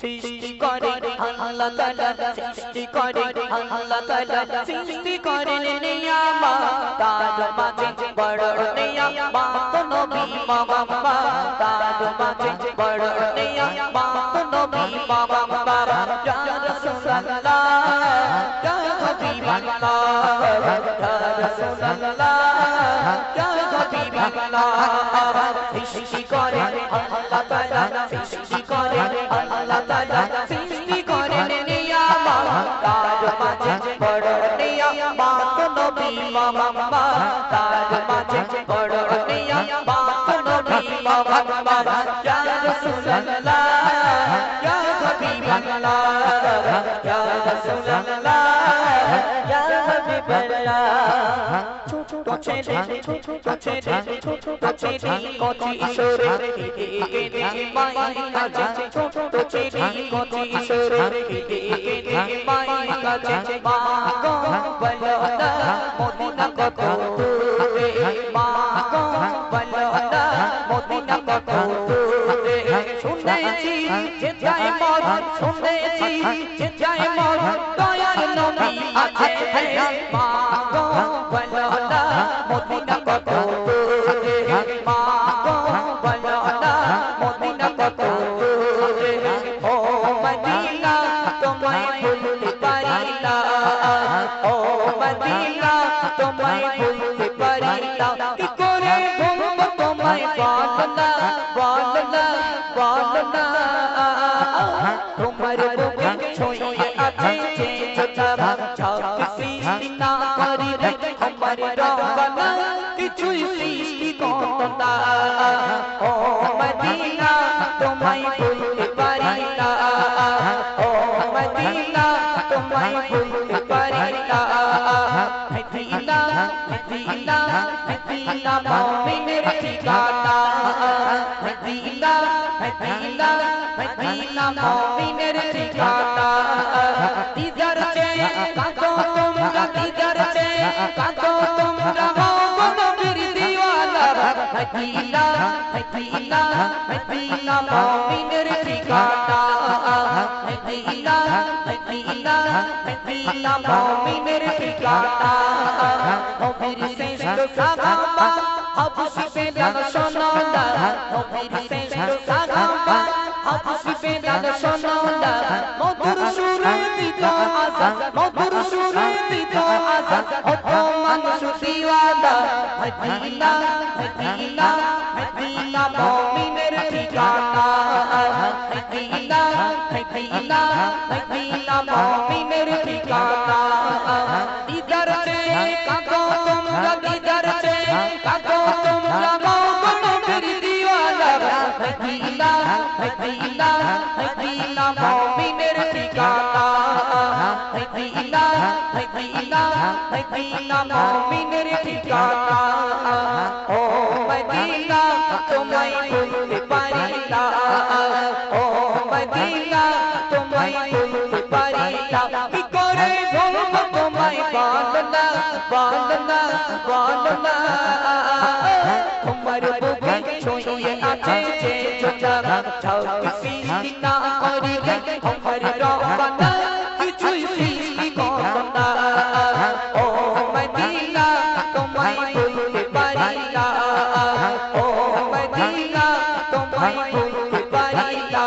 সৃষ্টি করে আল্লাহ তাআলা সৃষ্টি করে আল্লাহ তাআলা সৃষ্টি করেন নিয়ামত তার মাঝে বড় নিয়ামত নবী মুহাম্মদ তার মাঝে বড় নিয়ামত নবী মুহাম্মদ ইয়া রাসূলুল্লাহ ইয়া হাবিবাল্লাহ ইয়া রাসূলুল্লাহ ইয়া হাবিবাল্লাহ সৃষ্টি করে আল্লাহ তাআলা সৃষ্টি মাঝে বড় নিয়ামত নবী ছোট ছেলে কচি ঈশ্বরে মাই কাছে মা গো বলো না মদিনা কত দূরে মা গো বলো না মদিনা কত দূরে শুনেছি যে যায় মর শুনেছি যে যায় মর দয়ার নবী আছে মা मदीना तो मैं भूलते परीता कोरे घूम तो मैं बालना बालना बालना तुम्हारे बुक छोए अबे जे जतरा छाप सीना हरी रे हमारे रावना कि छुई सीना कोंता ओ मदीना तो मैं भूलते মদিনা মদিনা মুমিনের ঠিকানা মদিনা মদিনা মদিনা মুমিনের ঠিকানা দিদার চে কাঁদো তোমরা দিদার চে কাঁদো তোমরা হও নবীর দিওয়ানা মদিনা মদিনা মদিনা মুমিনের ঠিকানা মদিনা মদিনা মদিনা মুমিনের ঠিকানা নবীর শ্রেষ্ঠ সাহাবা হাবশি পেলাম সোনাদা নবীর শ্রেষ্ঠ সাহাবা হাবশি পেলাম সোনাদা মধুর সুরে দিত আজাদ মধুর সুরে দিত আজাদ অত মানুষ দিওয়ানা মদিনা মদিনা মদিনা মুমিনের ঠিকানা মদিনা মদিনা মদিনা মুমিনের ঠিকানা हकीला हकीला मोमिनेर ठिकाना हकीला हकीला हकीला मोमिनेर ठिकाना ओ मदीना तुम्हें भूल परिला। ओ मदीना तुम्हें भूल परिला। कि करे भूम तुम्हें बालना बालना बालना। उमर बुबी छोइए आचे छौ सीना और गई हमर रोबन किछु सीनी कोंदा ओ मदीना तुम्हाई कोई बारीला ओ मदीना तुम्हाई कोई बारीला